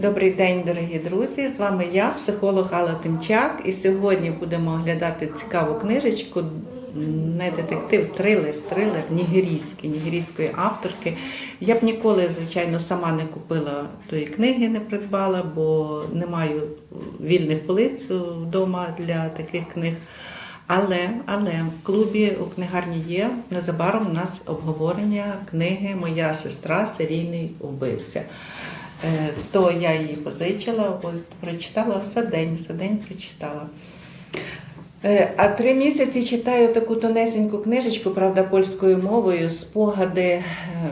Добрий день, дорогі друзі! З вами я, психолог Алла Тимчак, і сьогодні будемо оглядати цікаву книжечку, не детектив, трилер, трилер нігерійський, нігерійської авторки. Я б ніколи, звичайно, сама не купила тої книги, не придбала, бо не маю вільних полиць вдома для таких книг. Але, але в клубі у книгарні є незабаром у нас обговорення книги Моя сестра серійний убивця. Е, То я її позичила, прочитала за день, за день прочитала. Е, А три місяці читаю таку тонесеньку книжечку, правда, польською мовою, спогади,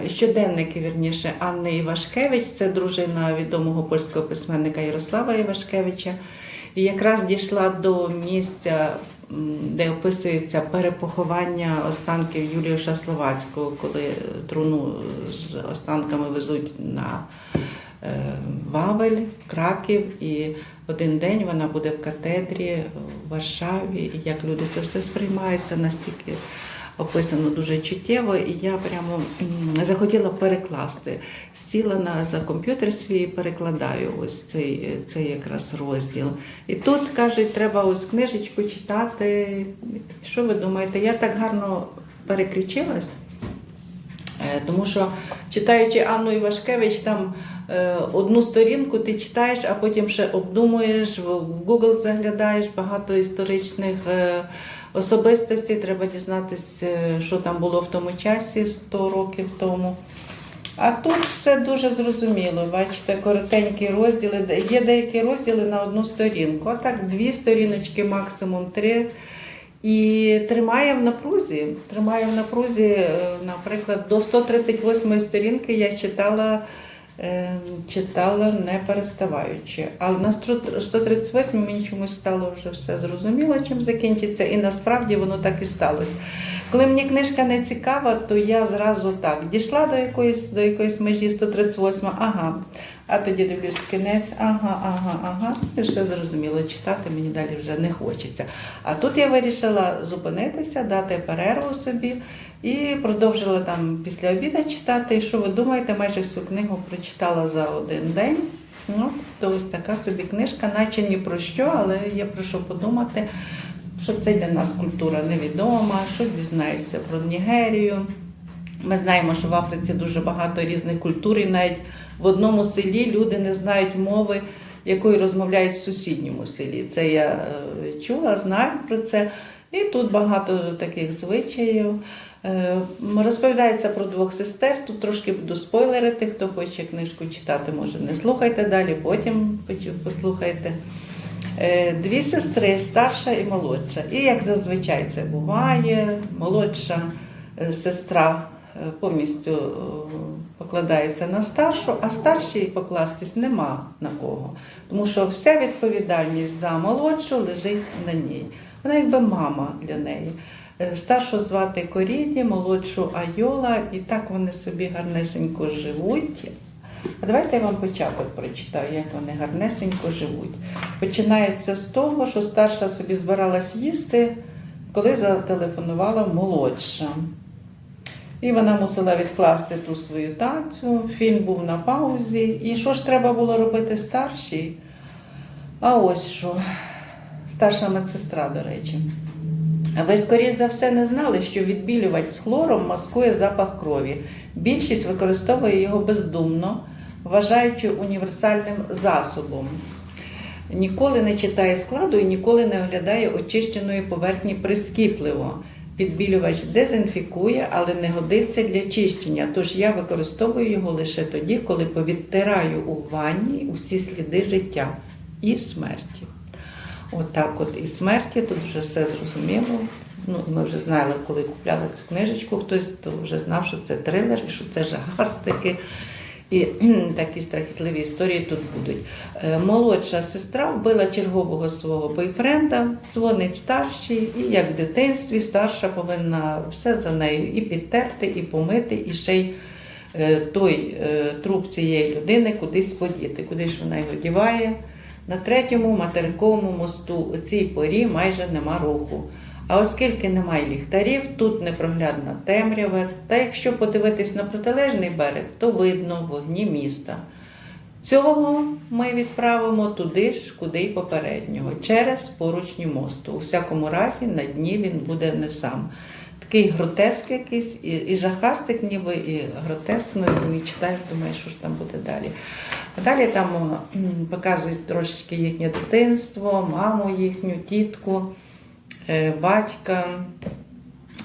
е, щоденники, вірніше, Анни Івашкевич, це дружина відомого польського письменника Ярослава Івашкевича. І якраз дійшла до місця, де описується перепоховання останків Юліуша Словацького, коли труну з останками везуть на Вавель, Краків, і один день вона буде в катедрі в Варшаві, і як люди це все сприймають, це настільки описано дуже чуттєво, і я прямо захотіла перекласти. Сіла на за комп'ютер свій і перекладаю ось цей, цей якраз розділ. І тут кажуть, треба ось книжечку читати. Що ви думаєте? Я так гарно переключилась. Е, Тому що читаючи Анну Івашкевич, там е, одну сторінку ти читаєш, а потім ще обдумуєш, в Google заглядаєш багато історичних е, особистостей. Треба дізнатися, е, що там було в тому часі 100 років тому. А тут все дуже зрозуміло. Бачите, коротенькі розділи. Є деякі розділи на одну сторінку, а так дві сторіночки, максимум три. І тримає в напрузі. Тримає в напрузі, е, наприклад, до 138 сторінки я читала, е, читала не переставаючи. Але на 138 мені чомусь стало вже все зрозуміло, чим закінчиться, і насправді воно так і сталося. Коли мені книжка не цікава, то я зразу так дійшла до якоїсь до якоїсь межі 138, ага. А тоді дивлюсь кінець, ага, ага, ага. І все зрозуміло, читати мені далі вже не хочеться. А тут я вирішила зупинитися, дати перерву собі і продовжила там після обіду читати. І що ви думаєте, майже всю книгу прочитала за один день. Ну, то ось така собі книжка, наче ні про що, але є про що подумати, що це для нас культура невідома, щось дізнаєшся про Нігерію. Ми знаємо, що в Африці дуже багато різних культур, і навіть в одному селі люди не знають мови, якою розмовляють в сусідньому селі. Це я е, чула, знаю про це. І тут багато таких звичаїв. Е, Розповідається про двох сестер. Тут трошки буду спойлерити. Хто хоче книжку читати, може не слухайте далі, потім послухайте. Е, Дві сестри, старша і молодша. І як зазвичай це буває, молодша сестра повністю е, покладається на старшу, а старшій покластись нема на кого. Тому що вся відповідальність за молодшу лежить на ній. Вона якби мама для неї. Е, Старшу звати Коріді, молодшу Айола, і так вони собі гарнесенько живуть. А давайте я вам початок прочитаю, як вони гарнесенько живуть. Починається з того, що старша собі збиралась їсти, коли зателефонувала молодша. І вона мусила відкласти ту свою тацю, фільм був на паузі. І що ж треба було робити старшій? А ось що. Старша медсестра, до речі. Ви, скоріш за все, не знали, що відбілювач з хлором маскує запах крові. Більшість використовує його бездумно, вважаючи універсальним засобом. Ніколи не читає складу і ніколи не оглядає очищеної поверхні прискіпливо. Підбілювач дезінфікує, але не годиться для чищення, тож я використовую його лише тоді, коли повідтираю у ванні усі сліди життя і смерті. Отак от, і смерті, тут вже все зрозуміло. Ну, ми вже знали, коли купляли цю книжечку, хтось то вже знав, що це трилер, що це жахастики. І такі страхітливі історії тут будуть. Е, Молодша сестра вбила чергового свого бойфренда, дзвонить старший, і як в дитинстві старша повинна все за нею і підтерти, і помити, і ще й е, той е, труп цієї людини кудись подіти. Куди ж вона його діває? На третьому материковому мосту у цій порі майже нема руху. А оскільки немає ліхтарів, тут непроглядна темрява, та якщо подивитись на протилежний берег, то видно вогні міста. Цього ми відправимо туди ж, куди й попереднього, через поручні мосту. У всякому разі, на дні він буде не сам. Такий гротеск якийсь, і, і жахастик ніби, і гротеск, ну і читаєш, думаєш, що ж там буде далі. А далі там показують трошечки їхнє дитинство, маму їхню, тітку, батька.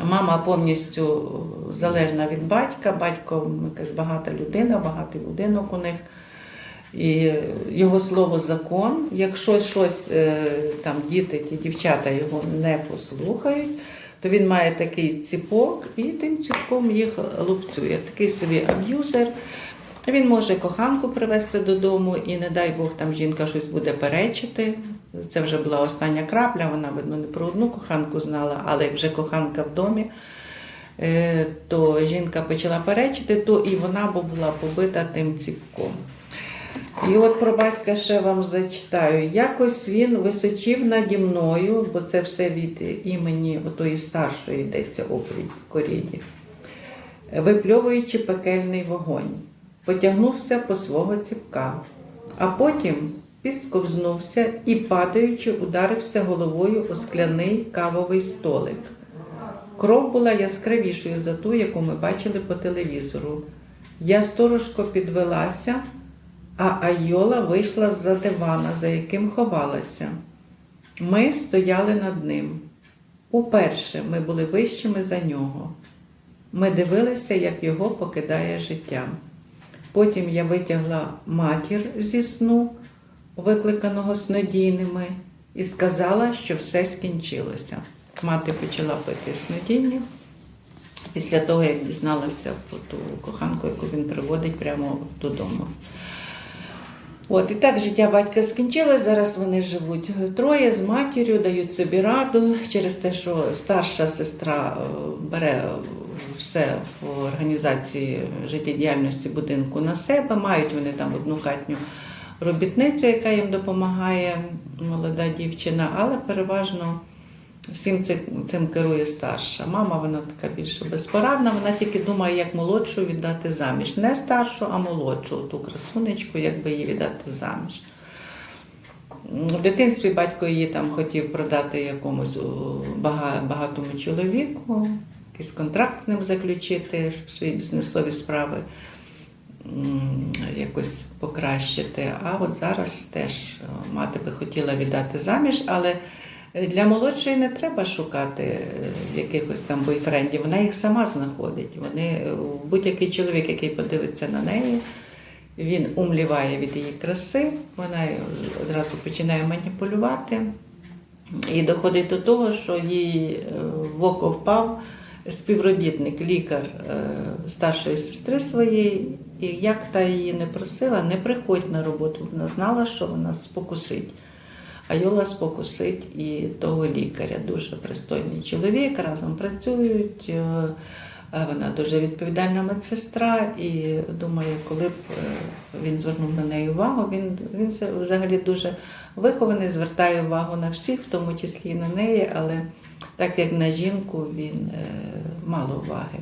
Мама повністю залежна від батька. Батько якась багата людина, багатий будинок у них. І його слово закон. Якщо щось е, там діти, ті дівчата його не послухають, то він має такий ціпок і тим ціпком їх лупцює. Такий собі аб'юзер. Він може коханку привезти додому, і не дай Бог, там жінка щось буде перечити. Це вже була остання крапля, вона, видно, не про одну коханку знала, але як вже коханка в домі, е, то жінка почала перечити, то і вона була побита тим ціпком. І от про батька ще вам зачитаю. Якось він височив наді мною, бо це все від імені отої старшої йдеться в коріді, випльовуючи пекельний вогонь, потягнувся по свого ціпка, а потім підсковзнувся і, падаючи, ударився головою у скляний кавовий столик. Кров була яскравішою за ту, яку ми бачили по телевізору. Я сторожко підвелася, а Айола вийшла з-за дивана, за яким ховалася. Ми стояли над ним. Уперше ми були вищими за нього. Ми дивилися, як його покидає життя. Потім я витягла матір зі сну, викликаного снодійними, і сказала, що все скінчилося. Мати почала пити снодійні після того, як дізналася про ту коханку, яку він приводить прямо додому. От, і так життя батька скінчилось. Зараз вони живуть троє з матір'ю, дають собі раду через те, що старша сестра е, бере все в організації життєдіяльності будинку на себе. Мають вони там одну хатню робітницю, яка їм допомагає, молода дівчина, але переважно всім цим, цим керує старша. Мама вона така більш безпорадна, вона тільки думає, як молодшу віддати заміж. Не старшу, а молодшу, ту красунечку, як би її віддати заміж. В дитинстві батько її там хотів продати якомусь багатому чоловіку, якийсь контракт з ним заключити, щоб свої бізнесові справи якось покращити. А от зараз теж мати би хотіла віддати заміж, але для молодшої не треба шукати е, якихось там бойфрендів, вона їх сама знаходить. Вони, е, будь-який чоловік, який подивиться на неї, він умліває від її краси, вона одразу починає маніпулювати. І доходить до того, що їй е, в око впав співробітник, лікар е, старшої сестри своєї, і як та її не просила, не приходь на роботу. Вона знала, що вона спокусить. А Йола спокусить і того лікаря. Дуже пристойний чоловік, разом працюють. Е, Вона дуже відповідальна медсестра, і думаю, коли б е, він звернув на неї увагу, він, він взагалі дуже вихований, звертає увагу на всіх, в тому числі і на неї, але так як на жінку він е, мало уваги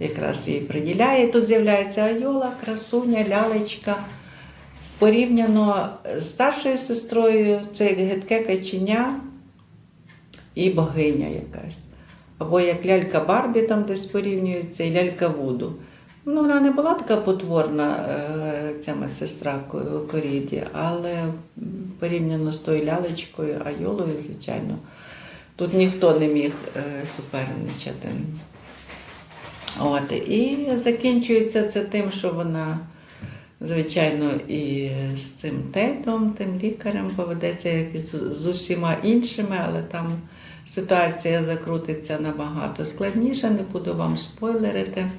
якраз їй приділяє. Тут з'являється Айола, красуня, лялечка. Порівняно з старшою сестрою, це як гидке каченя і богиня якась. Або як лялька Барбі там десь порівнюється, і лялька Вуду. Ну, вона не була така потворна, е, ця сестра Коріді, але порівняно з тою лялечкою, Айолою, звичайно, тут ніхто не міг е, суперничати. От, і закінчується це тим, що вона, звичайно, і з цим тетом, тим лікарем поведеться, як і з усіма іншими, але там ситуація закрутиться набагато складніше, не буду вам спойлерити.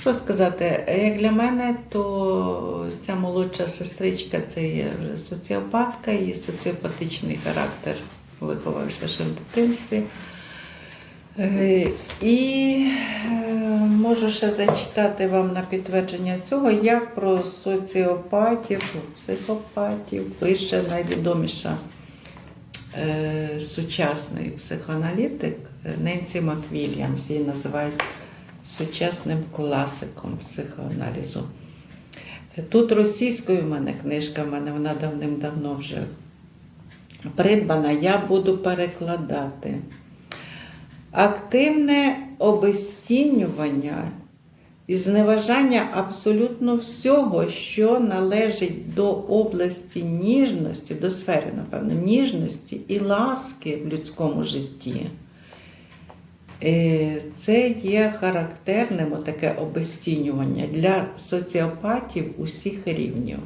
Що сказати, як для мене, то ця молодша сестричка це є вже соціопатка, її соціопатичний характер виховався ще в дитинстві. Е, І е, можу ще зачитати вам на підтвердження цього, як про соціопатів, психопатів пише найвідоміша сучасний психоаналітик е, Ненсі Маквільямс. Її називають сучасним класиком психоаналізу. Тут російською в мене книжка, в мене вона давним-давно вже придбана, я буду перекладати. Активне обесцінювання і зневажання абсолютно всього, що належить до області ніжності, до сфери, напевно, ніжності і ласки в людському житті. Е, Це є характерним таке обесцінювання для соціопатів усіх рівнів.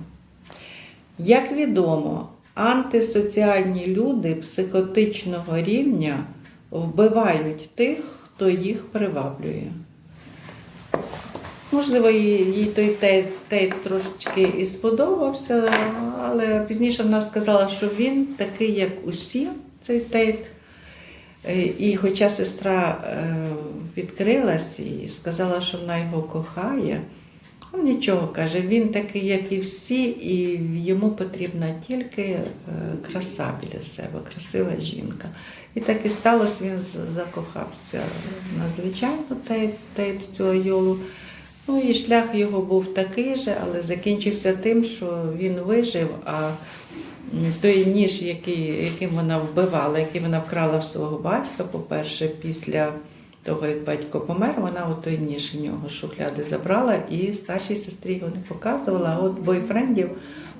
Як відомо, антисоціальні люди психотичного рівня вбивають тих, хто їх приваблює. Можливо, їй той тейт, трошечки і сподобався, але пізніше вона сказала, що він такий, як усі, цей тейт. Е, І хоча сестра е, відкрилась і сказала, що вона його кохає, ну нічого каже, він такий, як і всі, і йому потрібна тільки е, краса біля себе, красива жінка. І так і сталося, він закохався надзвичайно тейт, тейт цю Айолу. Ну і шлях його був такий же, але закінчився тим, що він вижив, а той ніж, який, яким вона вбивала, який вона вкрала в свого батька, по-перше, після того, як батько помер, вона от той ніж в нього шухляди забрала і старшій сестрі його не показувала. А от бойфрендів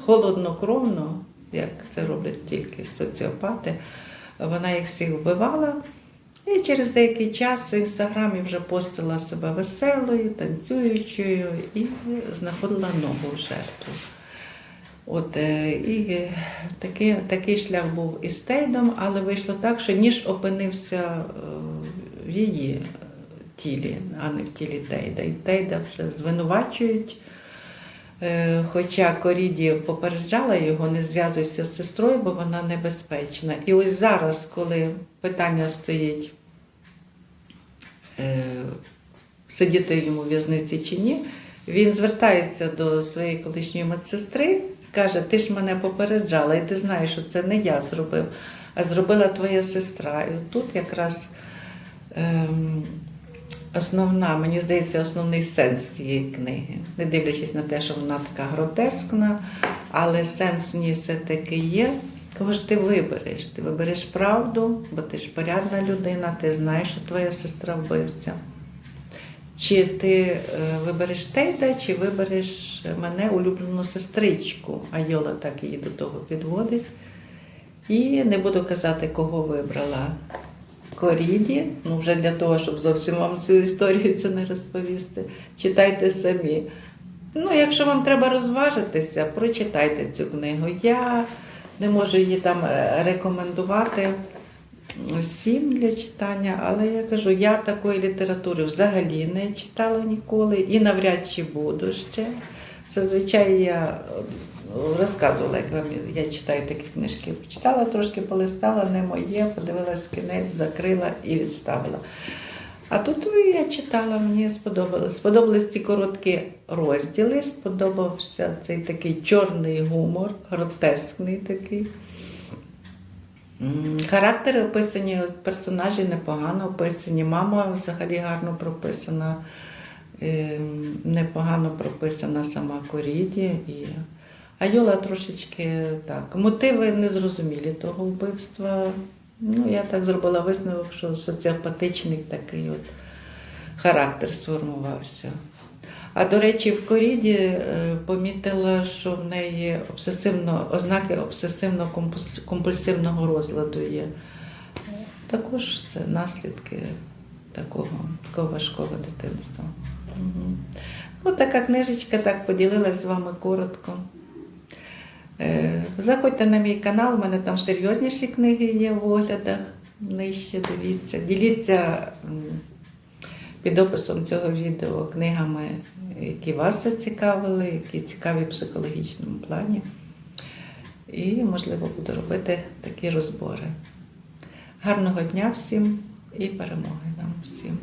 холоднокровно, як це роблять тільки соціопати, вона їх всіх вбивала. І через деякий час в інстаграмі вже постила себе веселою, танцюючою і знаходила нову жертву. От, е, і такий, такий шлях був із Тейдом, але вийшло так, що ніж опинився е, в її тілі, а не в тілі Тейда. І Тейда вже звинувачують. Е, Хоча Коріді попереджала його, не зв'язуйся з сестрою, бо вона небезпечна. І ось зараз, коли питання стоїть, е, сидіти йому в в'язниці чи ні, він звертається до своєї колишньої медсестри, каже: Ти ж мене попереджала, і ти знаєш, що це не я зробив, а зробила твоя сестра. І тут якраз ем, основна, мені здається, основний сенс цієї книги. Не дивлячись на те, що вона така гротескна, але сенс в ній все-таки є. Кого ж ти вибереш? Ти вибереш правду, бо ти ж порядна людина, ти знаєш, що твоя сестра вбивця. Чи ти е, вибереш Тейда, чи вибереш мене улюблену сестричку, а Йола так її до того підводить. І не буду казати, кого вибрала. Коріді, ну вже для того, щоб зовсім вам цю історію це не розповісти. Читайте самі. Ну, якщо вам треба розважитися, прочитайте цю книгу. Я не можу її там е, рекомендувати всім для читання, але я кажу, я такої літератури взагалі не читала ніколи і навряд чи буду ще. Зазвичай я розказувала, як вам я читаю такі книжки. Почитала трошки, полистала, не моє, подивилась кінець, закрила і відставила. А тут я читала, мені сподобалось. Сподобались ці короткі розділи, сподобався цей такий чорний гумор, гротескний такий. Характери описані, персонажі непогано описані. Мама взагалі гарно прописана, ем, непогано прописана сама Коріді. І... А Йола трошечки так. Мотиви незрозумілі того вбивства. Ну, я так зробила висновок, що соціопатичний такий от характер сформувався. А до речі, в Коріді е, помітила, що в неї обсесивно, ознаки обсесивно-компульсивного розладу є. Також це наслідки такого, такого важкого дитинства. Угу. Ось така книжечка, так поділилась з вами коротко. Е, Заходьте на мій канал, у мене там серйозніші книги є в оглядах. Нижче дивіться. Діліться під описом цього відео книгами, які вас зацікавили, які цікаві в психологічному плані. І, можливо, буду робити такі розбори. Гарного дня всім і перемоги нам всім!